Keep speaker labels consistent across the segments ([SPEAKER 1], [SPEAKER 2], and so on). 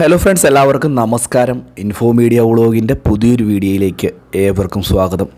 [SPEAKER 1] Hello friends എല്ലാവർക്കും നമസ്കാരം. Info media വ്ളോഗിന്റെ പുതിയൊരു വീഡിയോയിലേക്ക് ഏവർക്കും സ്വാഗതം.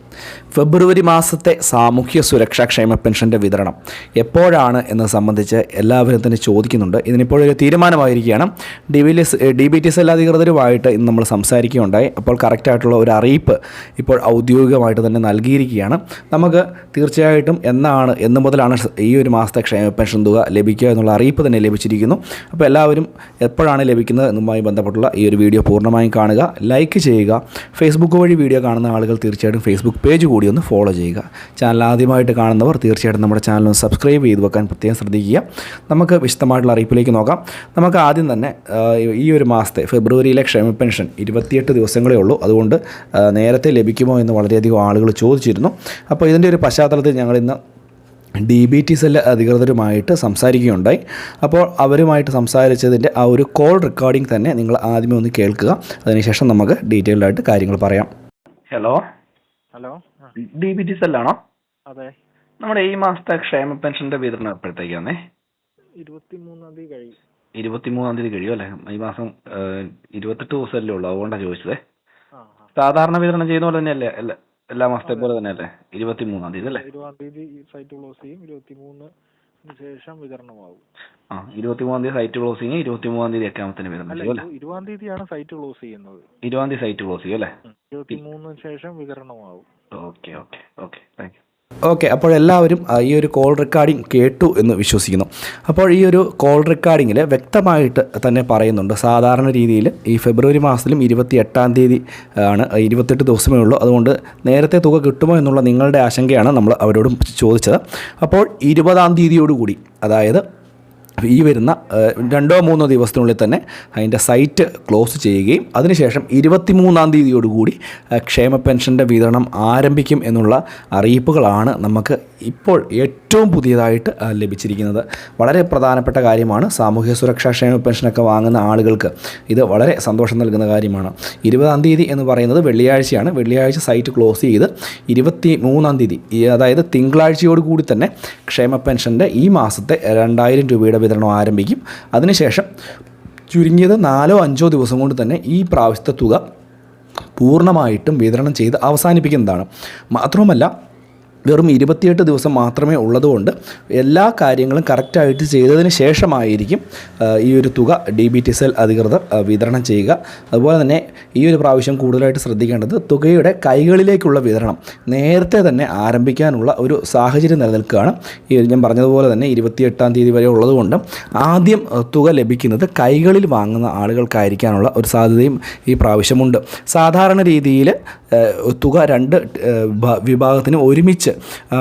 [SPEAKER 1] ഫെബ്രുവരി മാസത്തെ സാമൂഹ്യ സുരക്ഷാ ക്ഷേമ പെൻഷന്റെ വിതരണം എപ്പോഴാണ് എന്നത് സംബന്ധിച്ച് എല്ലാവരും തന്നെ ചോദിക്കുന്നുണ്ട്. ഇതിനിപ്പോഴൊരു തീരുമാനമായിരിക്കുകയാണ്. D B S D B T S എല്ലാ അധികൃതരുമായിട്ട് ഇന്ന് നമ്മൾ സംസാരിക്കുകയുണ്ടായി. അപ്പോൾ കറക്റ്റായിട്ടുള്ള ഒരു അറിയിപ്പ് ഇപ്പോൾ ഔദ്യോഗികമായിട്ട് തന്നെ നൽകിയിരിക്കുകയാണ്. നമുക്ക് തീർച്ചയായിട്ടും എന്നാണ് എന്ന് മുതലാണ് ഈ ഒരു മാസത്തെ ക്ഷേമ പെൻഷൻ തുക ലഭിക്കുക എന്നുള്ള അറിയിപ്പ് തന്നെ ലഭിച്ചിരിക്കുന്നു. അപ്പോൾ എല്ലാവരും എപ്പോഴാണ് ലഭിക്കുന്നത് എന്നുമായി ബന്ധപ്പെട്ടുള്ള ഈ ഒരു വീഡിയോ പൂർണമായും കാണുക. ലൈക്ക് ചെയ്യുക. ഫേസ്ബുക്ക് വഴി വീഡിയോ കാണുന്ന ആളുകൾ തീർച്ചയായിട്ടും ഫേസ്ബുക്ക് പേജ് കൂടി ഒന്ന് ഫോളോ ചെയ്യുക. ചാനൽ ആദ്യമായിട്ട് കാണുന്നവർ തീർച്ചയായിട്ടും നമ്മുടെ ചാനൽ ഒന്ന് സബ്സ്ക്രൈബ് ചെയ്ത് വെക്കാൻ പ്രത്യേകം ശ്രദ്ധിക്കുക. നമുക്ക് വിശദമായിട്ടുള്ള അറിയിപ്പിലേക്ക് നോക്കാം. നമുക്ക് ആദ്യം തന്നെ ഈ ഒരു മാസത്തെ ഫെബ്രുവരിയിലെ ക്ഷേമ പെൻഷൻ ഇരുപത്തിയെട്ട് ദിവസങ്ങളേ ഉള്ളൂ. അതുകൊണ്ട് നേരത്തെ ലഭിക്കുമോ എന്ന് വളരെയധികം ആളുകൾ ചോദിച്ചിരുന്നു. അപ്പോൾ ഇതിന്റെ ഒരു പശ്ചാത്തലത്തിൽ ഞങ്ങൾ ഇന്ന് ഡി ബി ടി സെൽ അധികൃതരുമായിട്ട് സംസാരിക്കുകയുണ്ടായി. അപ്പോൾ അവരുമായിട്ട് സംസാരിച്ചതിന്റെ ആ ഒരു കോൾ റെക്കോർഡിംഗ് തന്നെ നിങ്ങൾ ആദ്യമേ ഒന്ന് കേൾക്കുക. അതിനുശേഷം നമുക്ക് ഡീറ്റെയിൽഡായിട്ട് കാര്യങ്ങൾ പറയാം. Hello
[SPEAKER 2] hello?
[SPEAKER 1] D B T സെല്ലാണോ?
[SPEAKER 2] അതെ.
[SPEAKER 1] നമ്മുടെ ഈ മാസത്തെ ക്ഷേമ പെൻഷന്റെ വിതരണം എപ്പോഴത്തേക്കാണേ
[SPEAKER 2] ഇരുപത്തി മൂന്നാം തീയതി കഴിയും.
[SPEAKER 1] ഇരുപത്തിമൂന്നാം തീയതി കഴിയും അല്ലേ? ഈ മാസം ഇരുപത്തെട്ട് ദിവസമല്ലേ ഉള്ളൂ. അതുകൊണ്ടാണ് ചോദിച്ചത്. സാധാരണ വിതരണം ചെയ്യുന്ന പോലെ തന്നെയല്ലേ? എല്ലാ മാസത്തെ പോലെ തന്നെയല്ലേ? ഇരുപത്തിമൂന്നാം തീയതി അല്ലേ?
[SPEAKER 2] ഇരുപതാം തീയതി സൈറ്റ് ക്ലോസ് ചെയ്യും. ഇരുപത്തി മൂന്നിന് ശേഷം വിതരണമാകും.
[SPEAKER 1] ആ ഇരുപത്തിമൂന്നാം തീയതി സൈറ്റ് ക്ലോസ് ചെയ്യും ഇരുപത്തിമൂന്നാം തീയതി എക്കാമത്തിന് വിതരണം ചെയ്യും അല്ലേ?
[SPEAKER 2] ഇരുപതാം തീയതിയാണ് സൈറ്റ് ക്ലോസ് ചെയ്യുന്നത്.
[SPEAKER 1] ഇരുപതാം തീയതി സൈറ്റ് ക്ലോസ് ചെയ്യും അല്ലേ?
[SPEAKER 2] ഇരുപത്തി മൂന്നിന് ശേഷം വിതരണമാകും.
[SPEAKER 1] Okay okay okay. Thank you okay അപ്പോൾ എല്ലാവരും ഈ ഒരു കോൾ റെക്കോർഡിംഗ് കേട്ടു എന്ന് വിശ്വസിക്കുന്നു. അപ്പോൾ ഈ ഒരു കോൾ റെക്കോർഡിങ്ങിൽ വ്യക്തമായിട്ട് തന്നെ പറയുന്നുണ്ട്. സാധാരണ രീതിയിൽ ഈ ഫെബ്രുവരി മാസത്തിലും ഇരുപത്തി എട്ടാം തീയതി ആണ് ഇരുപത്തെട്ട് ദിവസമേ ഉള്ളൂ. അതുകൊണ്ട് നേരത്തെ തുക കിട്ടുമോ എന്നുള്ള നിങ്ങളുടെ ആശങ്കയാണ് നമ്മൾ അവരോട് ചോദിച്ചത്. അപ്പോൾ ഇരുപതാം തീയതിയോടുകൂടി അതായത് ഈ വരുന്ന രണ്ടോ മൂന്നോ ദിവസത്തിനുള്ളിൽ തന്നെ അതിന്റെ സൈറ്റ് ക്ലോസ് ചെയ്യുകയും അതിനുശേഷം ഇരുപത്തിമൂന്നാം തീയതിയോടുകൂടി ക്ഷേമ പെൻഷന്റെ വിതരണം ആരംഭിക്കും എന്നുള്ള അറിയിപ്പുകളാണ് നമുക്ക് ഇപ്പോൾ ഏറ്റവും പുതിയതായിട്ട് ലഭിച്ചിരിക്കുന്നത്. വളരെ പ്രധാനപ്പെട്ട കാര്യമാണ് സാമൂഹ്യ സുരക്ഷാ ക്ഷേമ പെൻഷനൊക്കെ വാങ്ങുന്ന ആളുകൾക്ക് ഇത് വളരെ സന്തോഷം നൽകുന്ന കാര്യമാണ്. ഇരുപതാം തീയതി എന്ന് പറയുന്നത് വെള്ളിയാഴ്ചയാണ്. വെള്ളിയാഴ്ച സൈറ്റ് ക്ലോസ് ചെയ്ത് ഇരുപത്തി മൂന്നാം തീയതി അതായത് തിങ്കളാഴ്ചയോടുകൂടി തന്നെ ക്ഷേമ പെൻഷന്റെ ഈ മാസത്തെ രണ്ടായിരം രൂപയുടെ വിതരണം ആരംഭിക്കും. അതിനുശേഷം ചുരുങ്ങിയത് നാലോ അഞ്ചോ ദിവസം കൊണ്ട് തന്നെ ഈ പ്രാവശ്യത്തെ തുക പൂർണമായിട്ടും വിതരണം ചെയ്ത് അവസാനിപ്പിക്കുന്നതാണ്. മാത്രവുമല്ല വെറും ഇരുപത്തിയെട്ട് ദിവസം മാത്രമേ ഉള്ളതുകൊണ്ട് എല്ലാ കാര്യങ്ങളും കറക്റ്റായിട്ട് ചെയ്തതിന് ശേഷമായിരിക്കും ഈ ഒരു തുക ഡി ബി ടി സെൽ അധികൃതർ വിതരണം ചെയ്യുക. അതുപോലെ തന്നെ ഈ ഒരു പ്രാവശ്യം കൂടുതലായിട്ട് ശ്രദ്ധിക്കേണ്ടത് തുകയുടെ കൈകളിലേക്കുള്ള വിതരണം നേരത്തെ തന്നെ ആരംഭിക്കാനുള്ള ഒരു സാഹചര്യം നിലനിൽക്കുകയാണ്. ഈ ഞാൻ പറഞ്ഞതുപോലെ തന്നെ ഇരുപത്തിയെട്ടാം തീയതി വരെ ഉള്ളതുകൊണ്ട് ആദ്യം തുക ലഭിക്കുന്നത് കൈകളിൽ വാങ്ങുന്ന ആളുകൾക്കായിരിക്കാനുള്ള ഒരു സാധ്യതയും ഈ പ്രാവശ്യമുണ്ട്. സാധാരണ രീതിയിൽ തുക രണ്ട് വിഭാഗത്തിന് ഒരുമിച്ച്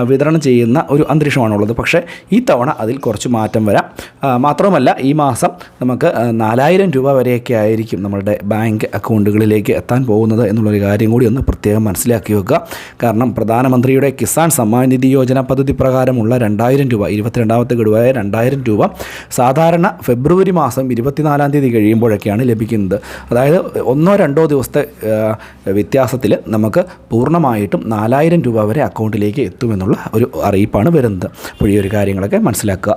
[SPEAKER 1] വിതരണം ചെയ്യുന്ന ഒരു അന്തരീക്ഷമാണുള്ളത്. പക്ഷേ ഈ തവണ അതിൽ കുറച്ച് മാറ്റം വരാം. മാത്രമല്ല ഈ മാസം നമുക്ക് നാലായിരം രൂപ വരെയൊക്കെ ആയിരിക്കും നമ്മളുടെ ബാങ്ക് അക്കൗണ്ടുകളിലേക്ക് എത്താൻ പോകുന്നത് എന്നുള്ളൊരു കാര്യം കൂടി ഒന്ന് പ്രത്യേകം മനസ്സിലാക്കി വെക്കുക. കാരണം പ്രധാനമന്ത്രിയുടെ കിസാൻ സമ്മാൻ നിധി യോജന പദ്ധതി പ്രകാരമുള്ള രണ്ടായിരം രൂപ ഇരുപത്തിരണ്ടാമത്തെ ഗഡുവായ രണ്ടായിരം രൂപ സാധാരണ ഫെബ്രുവരി മാസം ഇരുപത്തിനാലാം തീയതി കഴിയുമ്പോഴൊക്കെയാണ് ലഭിക്കുന്നത്. അതായത് ഒന്നോ രണ്ടോ ദിവസത്തെ വ്യത്യാസത്തിൽ നമുക്ക് പൂർണമായിട്ടും നാലായിരം രൂപ വരെ അക്കൗണ്ടിലേക്ക് എത്തുമെന്നുള്ള ഒരു അറിയിപ്പാണ് വരുന്നത്. അപ്പോൾ ഈ ഒരു കാര്യങ്ങളൊക്കെ മനസ്സിലാക്കുക.